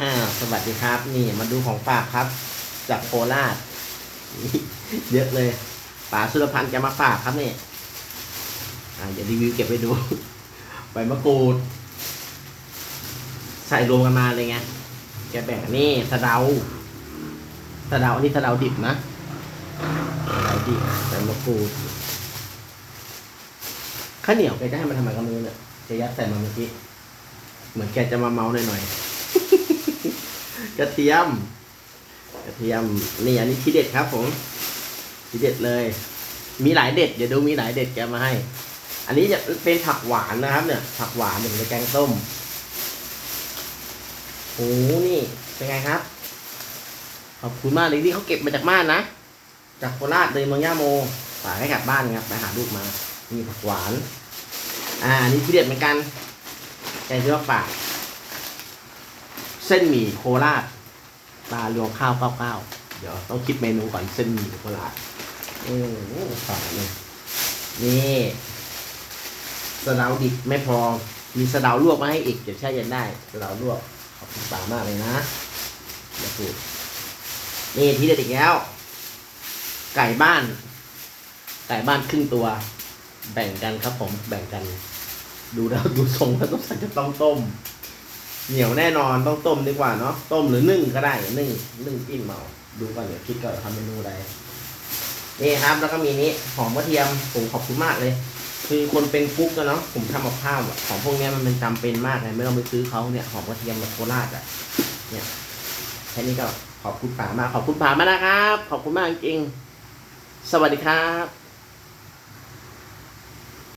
อ่าวสวัสดีครับ นี่มาดูของฝากครับ จากโคราชเยอะเลยป๋าสุรพันธ์แกมาฝากครับนี่อ่าเดี๋ยวรีวิวเก็บไปดูใบมะกรูด ใส่รวมกันมาเลยไงแกแบ่งนี่สะเดาสะเดาอันนี้สะเดาดิบนะสะเดาดิบใส่มะกรูดข้าวเหนียวแกจะให้มันทำไมก็ไม่รู้เนี่ยแกยัดใส่มาเมื่อกี้เหมือนแกจะมาเมาหน่อยๆ กระเทียม กระเทียมนี่อันนี้ทีเด็ดครับผมทีเด็ดเลย มีหลายเด็ดเดี๋ยวดูมีหลายเด็ดแกมาให้ อันนี้จะเป็นผักหวานนะครับ เนี่ย ผักหวานเหมือนในแกงส้มโอ้นี่เป็นไงครับ ขอบคุณมากเลยที่เขาเก็บมาจากบ้านนะ จากโคราชเลยเมืองย่าโมฝากให้กลับบ้านครับไปหาลูกมา นี่ผักหวาน อ่านี่ทีเด็ดเหมือนกันแกจะว่าฝาก เส้นหมี่โคราชปลารวงข้าวเก้าเก้าเดี๋ยวต้องคิดเมนูก่อนเส้นหมี่โคราชโอ้โหฝากเลยนี่สะเดาดิบไม่พอ มีสะเดาลวกมาให้อีก เดี๋ยวแช่เย็นได้สะเดาลวกขอบคุณป๋ามากเลยนะเดี๋ยวพูดนี่ที่เด็ดอีกแล้ว ไก่บ้าน ไก่บ้านครึ่งตัว แบ่งกันครับผม แบ่งกัน ดูแล้วดูทรงแล้วต้องใส่จะต้องต้ม เหนียวแน่นอนต้องต้มดีกว่าเนาะต้มหรือนึ่งก็ได้นึ่งนึ่งจิ้มเอาดูก่อนเดี๋ยวคิดก่อนทำเมนูอะไรนี่ครับแล้วก็มีนี้หอมกระเทียมผมขอบคุณมากเลย คือคนเป็นกุ๊กอะเนาะผมทำกับข้าวของพวกนี้มันเป็นจำเป็นมากเลยไม่ต้องไปซื้อเขาเนี่ยหอมกระเทียมแบบโคราชอะเนี่ยแค่นี้ก็ขอบคุณป๋ามากขอบคุณป๋ามากนะครับ ขอบคุณมากจริงสวัสดีครับ